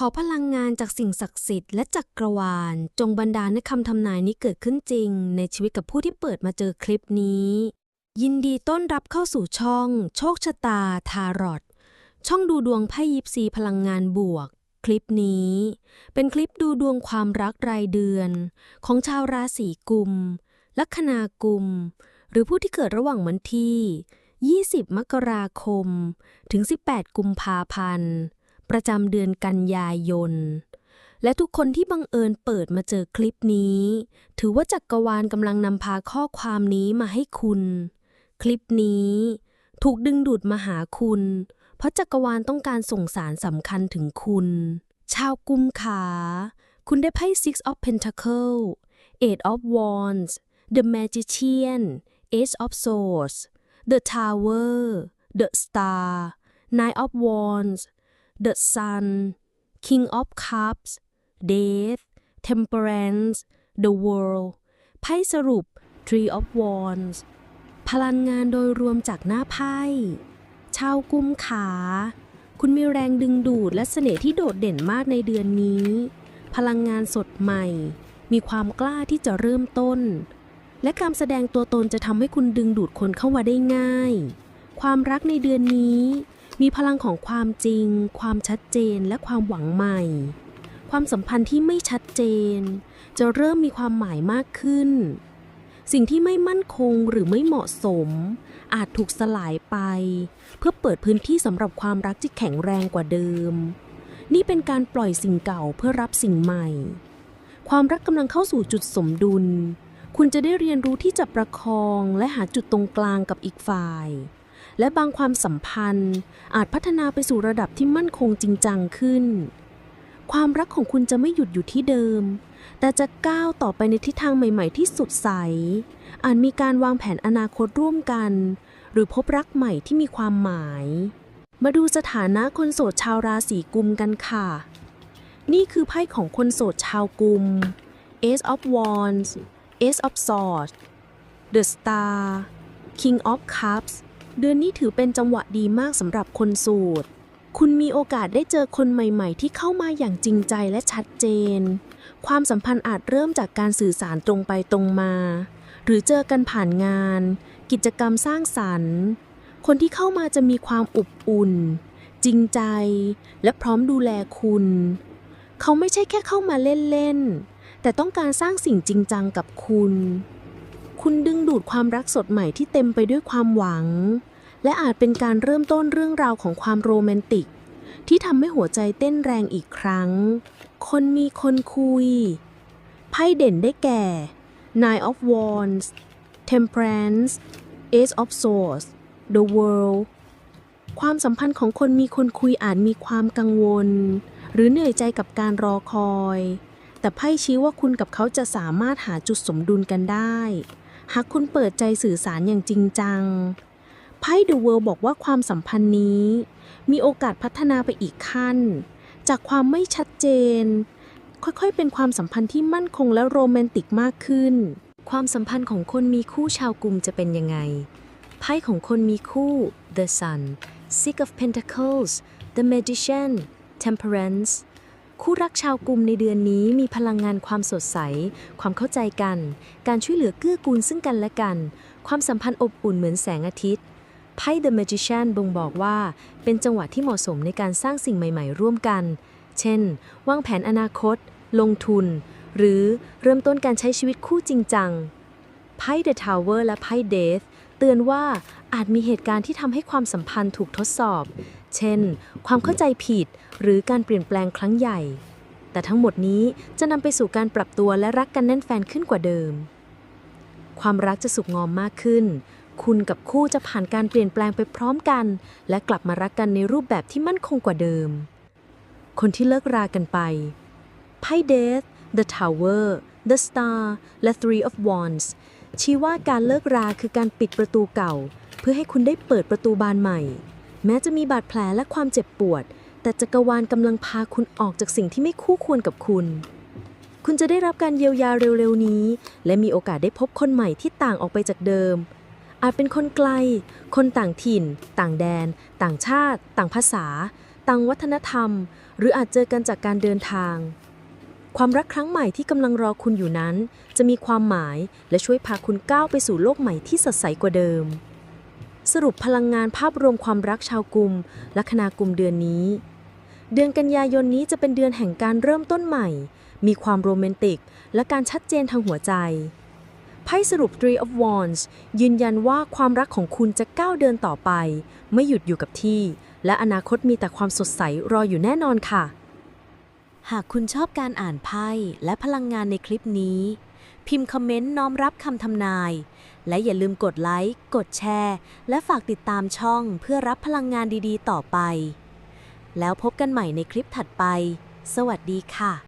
ขอพลังงานจากสิ่งศักดิ์สิทธิ์และจักรวาล จงบันดาลให้คำทำนายนี้เกิดขึ้นจริง ในชีวิตกับผู้ที่เปิดมาเจอคลิปนี้ ยินดีต้อนรับเข้าสู่ช่อง โชคชะตา ทารอตช่องดูดวงไพ่ยิปซีพลังงานบวก คลิปนี้ เป็นคลิปดูดวงความรักรายเดือน ของชาวราศีกุม ลัคนากุม หรือผู้ที่เกิดระหว่างวันที่ 20 มกราคม ถึง 18 กุมภาพันธ์ ประจำเดือนกันยายน และทุกคนที่บังเอิญเปิดมาเจอคลิปนี้ ถือว่าจักกรวาลกำลังนำพาข้อความนี้มาให้คุณ คลิปนี้ ถูกดึงดูดมาหาคุณ เพราะจักรวาลต้องการส่งสารสำคัญถึงคุณ ชาวกุมขา คุณได้ไพ่ Six of Pentacles Eight of Wands The Magician Ace of Swords The Tower The Star Nine of Wands The Sun King of Cups Death Temperance The World ไพ่สรุป Three of Wands พลังงานโดยรวมจากหน้าไพ่ ชาวกุมขา คุณมีแรงดึงดูดและเสน่ห์ที่โดดเด่นมากในเดือนนี้ พลังงานสดใหม่ มีความกล้าที่จะเริ่มต้น และการแสดงตัวตนจะทำให้คุณดึงดูดคนเข้ามาได้ง่าย ความรักในเดือนนี้ มีพลังของความจริง ความชัดเจนและความหวังใหม่ ความสัมพันธ์ที่ไม่ชัดเจน จะเริ่มมีความหมายมากขึ้น สิ่งที่ไม่มั่นคงหรือไม่เหมาะสม อาจถูกสลายไป เพื่อเปิดพื้นที่สำหรับความรักที่แข็งแรงกว่าเดิม นี่เป็นการปล่อยสิ่งเก่าเพื่อรับสิ่งใหม่ ความรักกำลังเข้าสู่จุดสมดุล คุณจะได้เรียนรู้ที่จะประคองและหาจุดตรงกลางกับอีกฝ่าย และบางความสัมพันธ์ อาจพัฒนาไปสู่ระดับที่มั่นคงจริงจังขึ้น ความรักของคุณจะไม่หยุดอยู่ที่เดิม แต่จะก้าวต่อไปในทิศทางใหม่ ๆ ที่สดใส อาจมีการวางแผนอนาคตร่วมกัน หรือพบรักใหม่ที่มีความหมาย มาดูสถานะคนโสดชาวราศีกุมกันค่ะ นี่คือไพ่ของคนโสดชาวกุม Ace of Wands Ace of Swords The Star King of Cups เดือนนี้ถือเป็นจังหวะดีมากสำหรับคนโสด คุณมีโอกาสได้เจอคนใหม่ ๆ ที่เข้ามาอย่างจริงใจและชัดเจน ความสัมพันธ์อาจเริ่มจากการสื่อสารตรงไปตรงมา หรือเจอกันผ่านงาน กิจกรรมสร้างสรรค์ คนที่เข้ามาจะมีความอบอุ่น จริงใจ และพร้อมดูแลคุณ เขาไม่ใช่แค่เข้ามาเล่น ๆ แต่ต้องการสร้างสิ่งจริงจังกับคุณ คุณดึงดูดความรักสดใหม่ที่เต็มไปด้วยความหวัง และอาจเป็นการเริ่มต้นเรื่องราวของความโรแมนติก ที่ทำให้หัวใจเต้นแรงอีกครั้ง คนมีคนคุย ไพ่เด่นได้แก่ Nine of Wands Temperance Ace of Swords The World ความสัมพันธ์ของคนมีคนคุยอาจมีความกังวล หรือเหนื่อยใจกับการรอคอย แต่ไพ่ชี้ว่าคุณกับเขาจะสามารถหาจุดสมดุลกันได้ หากคุณเปิดใจสื่อสารอย่างจริงจัง ไพ่ The World บอกว่าความสัมพันธ์นี้ มีโอกาสพัฒนาไปอีกขั้น จากความไม่ชัดเจน ค่อยๆ เป็นความสัมพันธ์ที่มั่นคงและโรแมนติกมากขึ้น ความสัมพันธ์ของคนมีคู่ชาวกลุ่มจะเป็นยังไง ไพ่ของคนมีคู่ The Sun Six of Pentacles The Magician Temperance คู่รักชาวกลุ่มในเดือนนี้มีพลังงานความสดใส ความเข้าใจกัน การช่วยเหลือเกื้อกูลซึ่งกันและกัน ความสัมพันธ์อบอุ่นเหมือนแสงอาทิตย์ ไพ่ The Magician บ่งบอกว่า เป็นจังหวะที่เหมาะสมในการสร้างสิ่งใหม่ ๆ ร่วมกัน เช่น วางแผนอนาคต ลงทุน หรือเริ่มต้นการใช้ชีวิตคู่จริงจัง ไพ่ The Tower และไพ่ Death เตือนว่าอาจมีเหตุการณ์ที่ทำให้ความสัมพันธ์ถูกทดสอบ เช่น ความเข้าใจผิดหรือการเปลี่ยนแปลงครั้งใหญ่ แต่ทั้งหมดนี้จะนำไปสู่การปรับตัวและรักกันแน่นแฟนขึ้นกว่าเดิม ความรักจะสุกงอมมากขึ้น คุณกับคู่จะผ่านการเปลี่ยนแปลงไปพร้อมกัน และกลับมารักกันในรูปแบบที่มั่นคงกว่าเดิม คนที่เลิกรากันไปไพ่ Death The Tower The Star และ Three of Wands ชี้ว่าการเลิกราคือการปิดประตูเก่า เพื่อให้คุณได้เปิดประตูบานใหม่ แม้จะมีบาดแผลและความเจ็บปวด แต่จักรวาลกำลังพาคุณออกจากสิ่งที่ไม่คู่ควรกับคุณ คุณจะได้รับการเยียวยาเร็วๆนี้ และมีโอกาสได้พบคนใหม่ที่ต่างออกไปจากเดิม อาจเป็นคนไกล คนต่างถิ่น ต่างแดน ต่างชาติ ต่างภาษาแตังวัฒนธรรม หรืออาจเจอกันจากการเดินทาง ความรักครั้งใหม่ที่กำลังรอคุณอยู่นั้น จะมีความหมายและช่วยพาคุณก้าวไปสู่โลกใหม่ที่สดใสกว่าเดิม สรุปพลังงานภาพรวมความรักชาวกลุ่มลัคนากุมเดือนนี้ เดือนกันยายนนี้จะเป็นเดือนแห่งการเริ่มต้นใหม่ มีความโรแมนติก และการชัดเจนทางหัวใจไพ่สรุป Three of Wands ยืนยันว่าความรักของคุณจะก้าวเดินต่อไป ไม่หยุดอยู่กับที่ และอนาคตมีแต่ความสดใสรออยู่แน่นอนค่ะ หากคุณชอบการอ่านไพ่และพลังงานในคลิปนี้ พิมพ์คอมเมนต์น้อมรับคำทำนาย และอย่าลืมกดไลค์ กดแชร์ และฝากติดตามช่องเพื่อรับพลังงานดีๆ ต่อไป แล้วพบกันใหม่ในคลิปถัดไป สวัสดีค่ะ